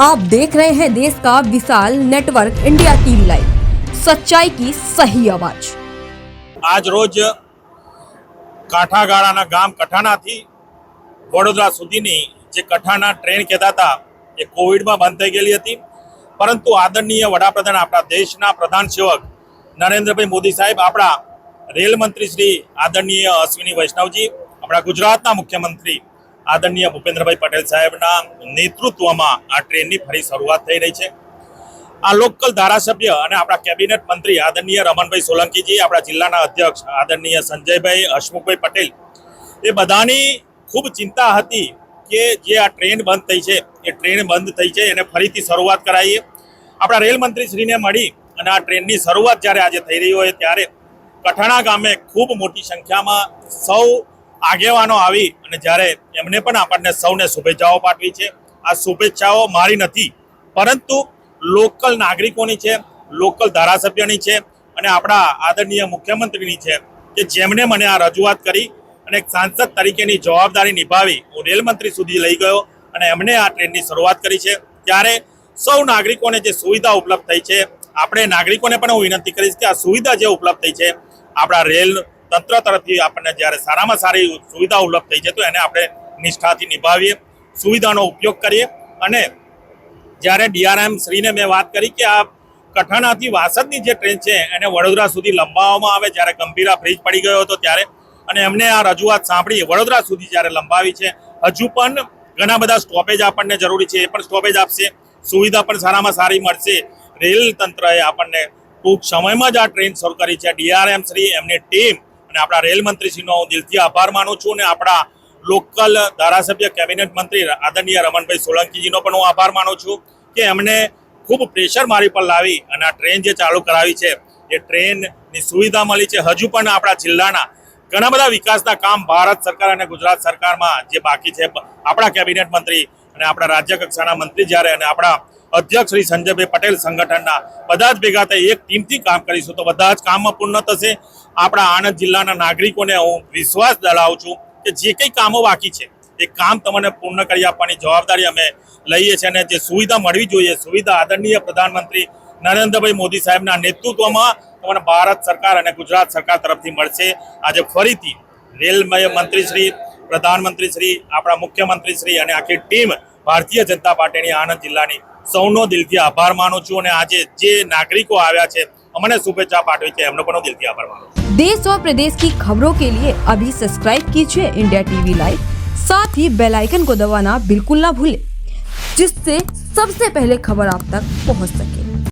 आप देख रहे हैं देश का विशाल नेटवर्क इंडिया टीवी लाइव सच्चाई की सही आवाज આજ રોજ કાંઠાગાળાના ગામ કઠાણાથી વડોદરા સુધીની જે કઠાણા ટ્રેન કહેતા હતા એ કોવિડમાં બંધ થઈ ગયેલી હતી પરંતુ આદરણીય વડાપ્રધાન આપણા દેશના પ્રધાન સેવક નરેન્દ્રભાઈ મોદી સાહેબ આપણા રેલ મંત્રી શ્રી આદરણીય અશ્વિની વૈષ્ણવજી આપણા ગુજરાતના મુખ્યમંત્રી આદરણીય ભૂપેન્દ્રભાઈ પટેલ સાહેબના નેતૃત્વમાં આ ટ્રેનની ફરી શરૂઆત થઈ રહી છે. આ લોકલ ધારાસભ્ય અને આપણા કેબિનેટ મંત્રી આદરણીય રમણભાઈ સોલંકીજી, આપણા જિલ્લાના અધ્યક્ષ આદરણીય સંજયભાઈ હસમુખભાઈ પટેલ, એ બધાની ખૂબ ચિંતા હતી કે જે આ ટ્રેન બંધ થઈ છે, એ ટ્રેન બંધ થઈ છે, એને ફરીથી શરૂઆત કરાવીએ આપણા રેલ મંત્રી શ્રીને મળી અને આ ટ્રેનની શરૂઆત જ્યારે આજે થઈ રહી હોય ત્યારે કઠાણા ગામે ખૂબ મોટી સંખ્યામાં સૌ આગેવાનો આવી અને જ્યારે એમને પણ આપણને સૌને શુભેચ્છાઓ પાઠવી છે. આ શુભેચ્છાઓ મારી નથી, પરંતુ લોકલ નાગરિકોની છે, લોકલ ધારાસભ્યની છે અને આપણા આદરણીય મુખ્યમંત્રીની છે કે જેમણે મને આ રજૂઆત કરી અને એક સાંસદ તરીકેની જવાબદારી નિભાવી, હું રેલ મંત્રી સુધી લઈ ગયો અને એમણે આ ટ્રેનની શરૂઆત કરી છે. ત્યારે સૌ નાગરિકોને જે સુવિધા ઉપલબ્ધ થઈ છે, આપણે નાગરિકોને પણ હું વિનંતી કરીશ કે આ સુવિધા જે ઉપલબ્ધ થઈ છે, આપણા રેલ તંત્ર તરફથી આપણને જ્યારે સારામાં સારી સુવિધા ઉપલબ્ધ થઈ છે તો એને આપણે નિષ્ઠાથી નિભાવીએ, સુવિધાનો ઉપયોગ કરીએ અને જ્યારે ડીઆરએમ શ્રીને મેં વાત કરી કે આ કઠાણાથી વાસદની જે ટ્રેન છે, એને વડોદરા સુધી લંબાવવામાં આવે જ્યારે ગંભીરા બ્રિજ પડી ગયો હતો ત્યારે અને એમને આ રજૂઆત સાંભળી વડોદરા સુધી જ્યારે લંબાવી છે, હજુ પણ ઘણા બધા સ્ટોપેજ આપણને જરૂરી છે, એ પણ સ્ટોપેજ આપશે, સુવિધા પણ સારામાં સારી મળશે. રેલ તંત્રએ આપણને ટૂંક સમયમાં જ આ ટ્રેન શરૂ કરી છે. ડીઆરએમ શ્રી, એમની ટીમ અને આપણા રેલ મંત્રીશ્રીનો હું દિલથી આભાર માનું છું અને આપણા લોકલ ધારાસભ્ય, કેબિનેટ મંત્રી આદરણીય રમણભાઈ સોલંકીજીનો પણ હું આભાર માનું છું કે એમને ખૂબ પ્રેશર મારી પર લાવી અને આ ટ્રેન જે ચાલુ કરાવી છે, એ ટ્રેનની સુવિધા મળી છે. હજુ પણ આપણા જિલ્લાના ઘણા બધા વિકાસના કામ ભારત સરકાર અને ગુજરાત સરકારમાં જે બાકી છે. આપણા કેબિનેટ મંત્રી અને આપણા રાજ્ય કક્ષાના મંત્રી જ્યારે અને આપણા અધ્યક્ષ શ્રી સંજયભાઈ પટેલ સંગઠનના બધા જ ભેગા થઈ એક ટીમથી કામ કરીશું. તો બધા જ કામમાં પૂર્ણ થશે. આપણા આણંદ જિલ્લાના નાગરિકોને હું વિશ્વાસ દલાવું છું કે જે કંઈ કામો બાકી છે, એ કામ તમને પૂર્ણ કરી આપવાની જવાબદારી અમે લઈએ છીએ અને જે સુવિધા મળવી જોઈએ, સુવિધા આદરણીય પ્રધાનમંત્રી નરેન્દ્રભાઈ મોદી સાહેબના નેતૃત્વમાં તમને ભારત સરકાર અને ગુજરાત સરકાર તરફથી મળશે. આજે ફરીથી રેલમય મંત્રી શ્રી, પ્રધાનમંત્રી શ્રી, આપણા મુખ્યમંત્રી શ્રી અને આખી ટીમ ભારતીય જનતા પાર્ટીની આણંદ જિલ્લાની સૌનો દિલથી આભાર માનું છું અને આજે જે નાગરિકો આવ્યા છે અમને શુભેચ્છા પાઠવી છે એમનો પણ હું દિલથી આભાર માનું છું देश और प्रदेश की खबरों के लिए अभी सब्सक्राइब कीजिए इंडिया टीवी लाइव साथ ही बेल आइकन को दबाना बिल्कुल ना भूलें जिससे सबसे पहले खबर आप तक पहुंच सके